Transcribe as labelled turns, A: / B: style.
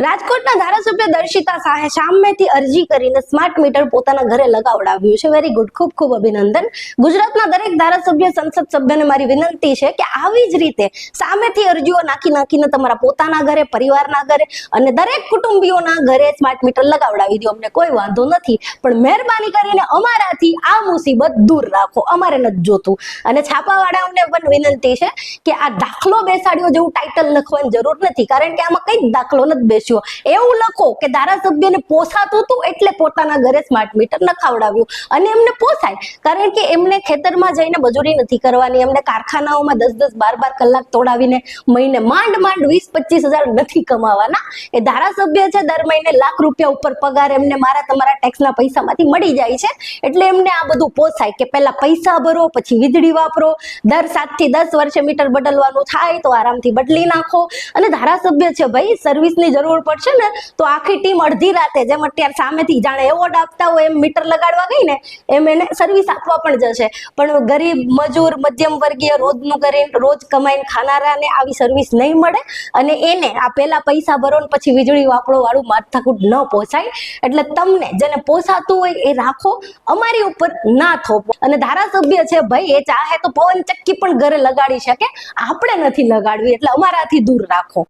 A: રાજકોટના ધારાસભ્ય દર્શિતા શાહે સામેથી અરજી કરીને સ્માર્ટ મીટર પોતાના ઘરે લગાવડાવ્યું છે. વેરી ગુડ ખૂબ ખૂબ અભિનંદન. ગુજરાતના દરેક ધારાસભ્ય સંસદ સભ્યને મારી વિનંતી છે કે આવી જ રીતે સામેથી અરજીઓ નાખી નાખીને તમારા પોતાના ઘરે, પરિવારના ઘરે અને દરેક કુટુંબીઓના ઘરે સ્માર્ટ મીટર લગાવડાવી દો. અમને કોઈ વાંધો નથી. પણ મહેરબાની કરીને અમારાથી આ મુસીબત દૂર રાખો. અમારે નથી જોતું. અને છાપાવાળાઓને પણ વિનંતી છે કે આ દાખલો બેસાડ્યો જેવું ટાઇટલ લખવાની જરૂર નથી. કારણ કે આમાં કઈ દાખલો નથી બેસ્યો એવું લખો કે ધારાસભ્યને પોસાતું હતું એટલે પોતાના ઘરે સ્માર્ટ મીટર નખાવડાવ્યું. અને એમને પોસાય. કારણ કે એમને ખેતરમાં જઈને મજૂરી નથી કરવાની. એમને કારખાનાઓમાં દસ દસ બાર બાર કલાક તોડાવીને મહિને માંડ માંડ વીસ પચીસ નથી કમાવાના. એ ધારાસભ્ય છે, દર મહિને લાખ રૂપિયા ઉપર પગાર એમને મારા તમારા ટેક્સના પૈસામાંથી મળી જાય છે. એટલે એમને આ બધું પોસાય કે પહેલા પૈસા ભરો, પછી વીજળી વાપરો. દર સાતથી દસ વર્ષે મીટર બદલવાનું થાય તો આરામથી બદલી નાખો. અને ધારાસભ્ય છે, ભાઈ સર્વિસની જરૂર પડશે ને, તો આખી ટીમ અડધી રાતે, જેમ અત્યારે સામેથી જાણે એવોર્ડ આપતા હોય એમ મીટર લગાડવા ગઈ ને, એમ એને સર્વિસ આપવા પણ જશે. પણ ગરીબ, મજૂર, મધ્યમ વર્ગીય રોજનું કરીને રોજ કમાઈને ખાનારાને આવી સર્વિસ નહીં મળે અને એને આ પહેલાં પૈસા ભરો ને પછી વીજળી વાપરો વાળું માથાકૂટ ન પોસાય. એટલે તમને જેને પોસાતું હોય એ રાખો, અમારી ઉપર ના થોપો. અને ધારાસભ્ય છે, ભાઈ, એ ચાહે તો પવન ચક્કી પણ ઘરે લગાડી શકે. આપણે નથી લગાડવી, એટલે અમારાથી દૂર રાખો.